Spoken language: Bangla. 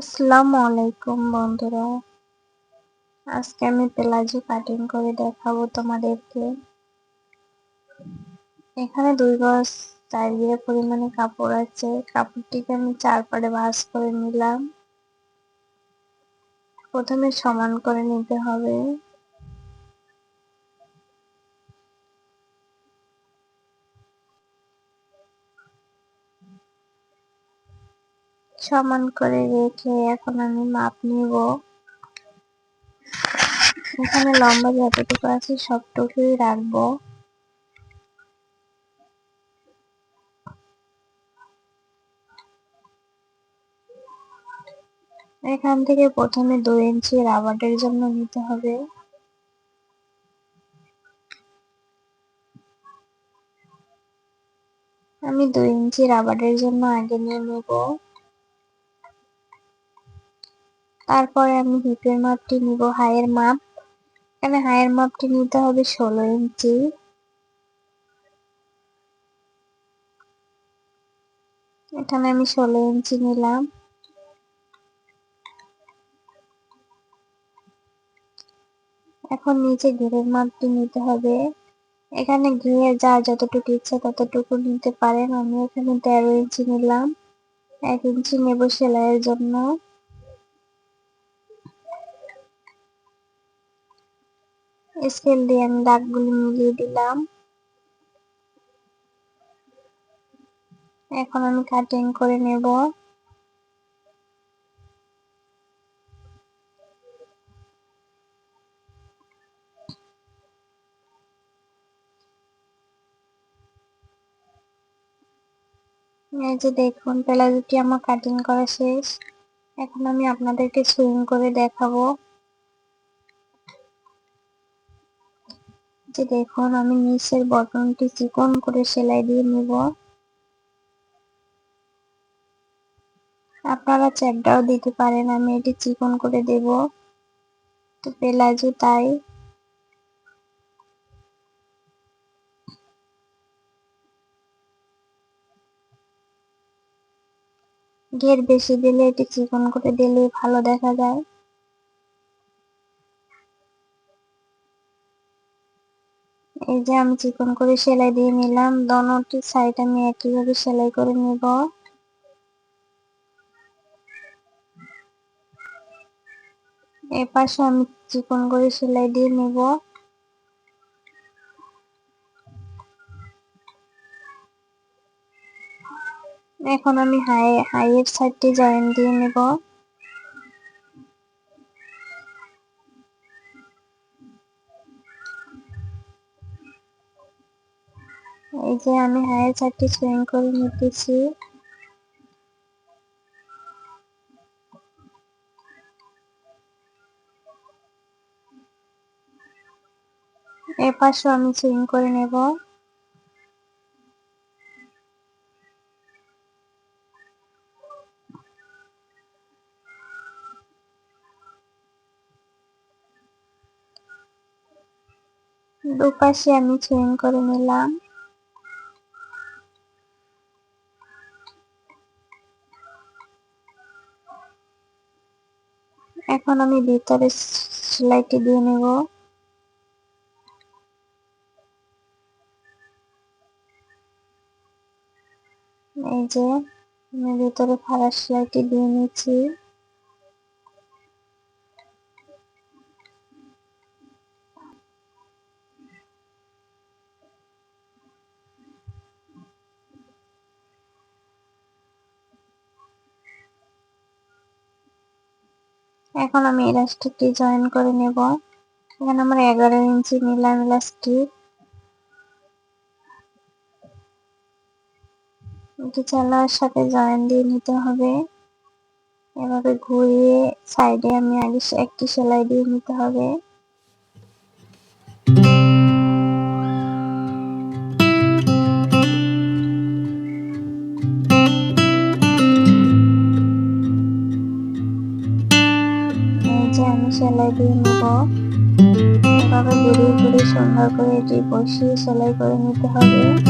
আসসালামু আলাইকুম বন্ধুরা। আজকে আমি পেলাজো কাটিং করে দেখাবো তোমাদেরকে। এখানে দুই গজ চার বিয়ে পরিমাণে কাপড় আছে। কাপড়টিকে আমি চারপাড়ে ভাঁজ করে নিলাম। প্রথমে সমান করে নিতে হবে। সমান করে রেখে এখন আমি মাপ নিব। এখানে লম্বা যতটুকু আছে সবটুকুই রাখব। এখান থেকে প্রথমে দুই ইঞ্চি রাবারের জন্য নিতে হবে। আমি দুই ইঞ্চি রাবারের জন্য আগে নিয়ে নেব। তারপরে আমি হিপের মাপটি নিব হাইয়ের মাপ। এখানে হাইয়ের মাপটি নিতে হবে ষোলো ইঞ্চি। এখানে আমি ষোলো ইঞ্চি নিলাম। এখন নিচে ঘেরের মাপটি নিতে হবে। এখানে ঘিয়ে যা যতটুকু ইচ্ছা ততটুকু নিতে পারেন। আমি এখানে তেরো ইঞ্চি নিলাম। এক ইঞ্চি নেব সেলাইয়ের জন্য। স্কেল দিয়ে আমি দাগগুলি মিলিয়ে দিলাম। এখন আমি কাটিং করে নেব। এই যে দেখুন প্লাজোটি আমার কাটিং করা শেষ। এখন আমি আপনাদেরকে সুইং করে দেখাবো। যে দেখুন, আমি নিচের বটনটি চিকন করে সেলাই দিয়ে নিব। আপনারা চ্যাপটাও দিতে পারেন, আমি এটি চিকন করে দেব। তো প্লাজো তাই। ঘের বেশি দিলে এটি চিকন করে দিলে ভালো দেখা যায়। এই যে আমি চিকন করে সেলাই দিয়ে নিলাম। দোনোটি সাইড আমি একইভাবে সেলাই করে নিব। এ পাশে আমি চিকন করে সেলাই দিয়ে নিব। এখন আমি হাই, হাইয়ের সাইডটি জয়েন দিয়ে নেব। এই যে আমি হাইয়ের চারটি সুইং করে নিতেছি। এ পাশে আমি সুইং করে নেব। দুপাশে আমি সুইং করে নিলাম। এখন আমি ভিতরে সেলাইটি দিয়ে নেব। এই যে আমি ভিতরে ফাড়ার সেলাইটি দিয়ে নিচ্ছি। এখন আমি ইলাস্টিকটি জয়েন করে নেব। এখানে আমার এগারো ইঞ্চি নিলাম ইলাস্টিক এটি চালার সাথে জয়েন দিয়ে নিতে হবে। এভাবে ঘুরিয়ে সাইডে আমি আগে একটি সেলাই দিয়ে নিতে হবে। সেলাই দিয়ে নেব। এভাবে ঘুরিয়ে ঘুরিয়ে সুন্দর করে এটি বসিয়ে সেলাই করে নিতে হবে।